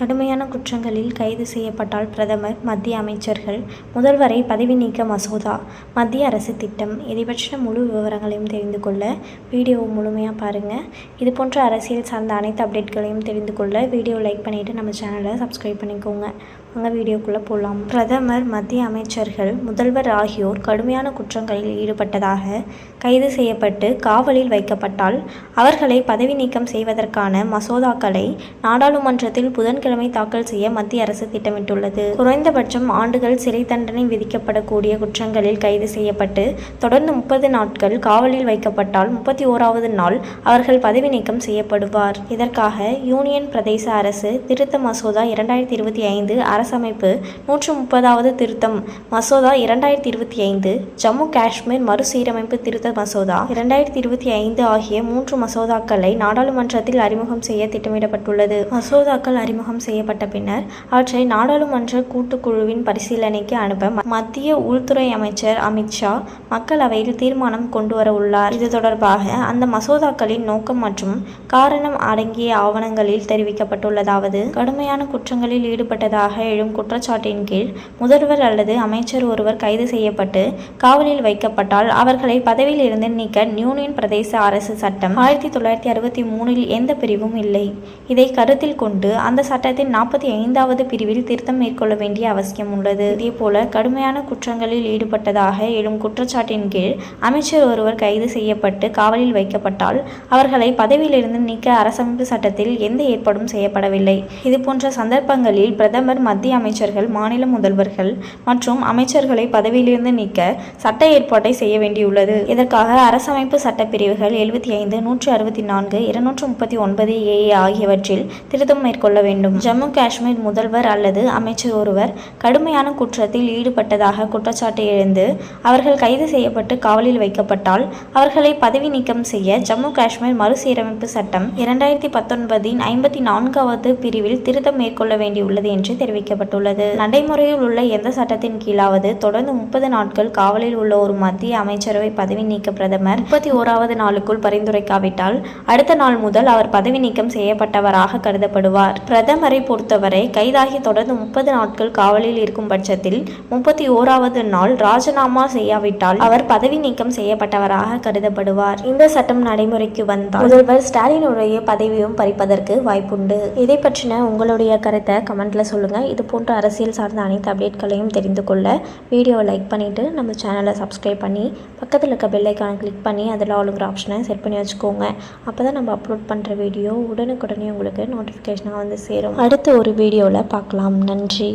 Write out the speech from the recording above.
கடுமையான குற்றங்களில் கைது செய்யப்பட்டால் பிரதமர் மத்திய அமைச்சர்கள் முதல்வரை பதவி நீக்க மசோதா மத்திய அரசு திட்டம் இதை பற்றின முழு விவரங்களையும் தெரிந்து கொள்ள வீடியோவை முழுமையாக பாருங்கள் இது போன்ற அரசியல் சார்ந்த அனைத்து அப்டேட்களையும் தெரிந்து கொள்ள வீடியோ லைக் பண்ணிவிட்டு நம்ம சேனலை சப்ஸ்கிரைப் பண்ணிக்கோங்க. அங்கே வீடியோக்குள்ளே போகலாம் பிரதமர் மத்திய அமைச்சர்கள் முதல்வர் ஆகியோர் கடுமையான குற்றங்களில் ஈடுபட்டதாக கைது செய்யப்பட்டு காவலில் வைக்கப்பட்டால் அவர்களை பதவி நீக்கம் செய்வதற்கான மசோதாக்களை நாடாளுமன்றத்தில் புதன்கிழமை தாக்கல் செய்ய மத்திய அரசு திட்டமிட்டுள்ளது. குறைந்தபட்சம் ஆண்டுகள் சிறை தண்டனை விதிக்கப்படக்கூடிய குற்றங்களில் கைது செய்யப்பட்டு தொடர்ந்து முப்பது நாட்கள் காவலில் வைக்கப்பட்டால் முப்பத்தி ஓராவது நாள் அவர்கள் பதவி நீக்கம் செய்யப்படுவார். இதற்காக யூனியன் பிரதேச அரசு திருத்த மசோதா இரண்டாயிரத்தி இருபத்தி ஐந்து அரசமைப்பு நூற்று முப்பதாவது திருத்தம் மசோதா இரண்டாயிரத்தி இருபத்தி ஐந்து ஜம்மு காஷ்மீர் மறுசீரமைப்பு திருத்த மசோதா இரண்டாயிரத்தி இருபத்தி ஐந்து ஆகிய மூன்று மசோதாக்களை நாடாளுமன்றத்தில் அறிமுகம் செய்ய திட்டமிடப்பட்டுள்ளது. மசோதாக்கள் அறிமுகம் செய்யப்பட்ட பின்னர் அவற்றை நாடாளுமன்ற கூட்டுக்குழுவின் பரிசீலனைக்கு அனுப்ப மத்திய உள்துறை அமைச்சர் அமித்ஷா மக்களவையில் தீர்மானம் கொண்டு வர உள்ளார். இது தொடர்பாக அந்த மசோதாக்களின் நோக்கம் மற்றும் காரணம் அடங்கிய ஆவணங்களில் தெரிவிக்கப்பட்டுள்ளதாவது. கடுமையான குற்றங்களில் ஈடுபட்டதாக எழும் குற்றச்சாட்டின் கீழ் முதல்வர் அல்லது அமைச்சர் ஒருவர் கைது செய்யப்பட்டு காவலில் வைக்கப்பட்டால் அவர்களை பதவியில் இருந்து நீக்க யூனியன் பிரதேச அரசு சட்டம் ஆயிரத்தி தொள்ளாயிரத்தி அறுபத்தி மூணில் எந்த பிரிவும் இல்லை. இதை கருத்தில் கொண்டு அந்த சட்டத்தின் நாற்பத்தி ஐந்தாவது பிரிவில் திருத்தம் மேற்கொள்ள வேண்டிய அவசியம் உள்ளது. இதேபோல கடுமையான குற்றங்களில் ஈடுபட்டதாக எழும் குற்றச்சாட்டின் கீழ் அமைச்சர் ஒருவர் கைது செய்யப்பட்டு காவலில் வைக்கப்பட்டால் அவர்களை பதவியிலிருந்து நீக்க அரசமைப்பு சட்டத்தில் எந்த ஏற்பாடும் செய்யப்படவில்லை. இதுபோன்ற சந்தர்ப்பங்களில் பிரதமர் மத்திய மத்திய அமைச்சர்கள் மாநில முதல்வர்கள் மற்றும் அமைச்சர்களை பதவியிலிருந்து நீக்க சட்ட ஏற்பாட்டை செய்ய வேண்டியுள்ளது. இதற்காக அரசமைப்பு சட்டப்பிரிவுகள் எழுபத்தி ஐந்து நூற்று அறுபத்தி நான்கு இருநூற்று முப்பத்தி ஒன்பது ஏஏ ஆகியவற்றில் திருத்தம் மேற்கொள்ள வேண்டும். ஜம்மு காஷ்மீர் முதல்வர் அல்லது அமைச்சர் ஒருவர் கடுமையான குற்றத்தில் ஈடுபட்டதாக குற்றச்சாட்டு எழுந்து அவர்கள் கைது செய்யப்பட்டு காவலில் வைக்கப்பட்டால் அவர்களை பதவி நீக்கம் செய்ய ஜம்மு காஷ்மீர் மறுசீரமைப்பு சட்டம் இரண்டாயிரத்தி பத்தொன்பதின் ஐம்பத்தி நான்காவது பிரிவில் திருத்தம் மேற்கொள்ள வேண்டியுள்ளது என்று தெரிவிக்கப்பட்டுள்ளது நடைமுறையில் உள்ள எந்த சட்டத்தின் கீழாவது தொடர்ந்து முப்பது நாட்கள் காவலில் உள்ள ஒரு மத்திய அமைச்சரவை பதவி நீக்க பிரதமர் முப்பத்தி ஓராவது நாளுக்குள் பரிந்துரைக்காவிட்டால் அடுத்த நாள் முதல் அவர் பதவி நீக்கம் செய்யப்பட்டவராக கருதப்படுவார். பிரதமரை பொறுத்தவரை கைதாகி தொடர்ந்து முப்பது நாட்கள் காவலில் இருக்கும் பட்சத்தில் முப்பத்தி ஓராவது நாள் ராஜினாமா செய்யாவிட்டால் அவர் பதவி நீக்கம் செய்யப்பட்டவராக கருதப்படுவார். இந்த சட்டம் நடைமுறைக்கு வந்தால் முதல்வர் ஸ்டாலினுடைய பதவியும் பறிப்பதற்கு வாய்ப்புண்டு. இதை பற்றின உங்களுடைய கருத்தை கமெண்ட்ல சொல்லுங்க. இது போன்ற அரசியல் சார்ந்த அனைத்து அப்டேட்களையும் தெரிந்து கொள்ள வீடியோவை லைக் பண்ணிவிட்டு நம்ம சேனலை சப்ஸ்கிரைப் பண்ணி பக்கத்தில் இருக்க பெல் கிளிக் பண்ணி அதில் ஆளுங்கிற ஆப்ஷனை செட் பண்ணி வச்சுக்கோங்க. அப்போ தான் நம்ம அப்லோட் பண்ணுற வீடியோ உடனுக்குடனே உங்களுக்கு நோட்டிஃபிகேஷனாக வந்து சேரும். அடுத்த ஒரு வீடியோவில் பார்க்கலாம். நன்றி.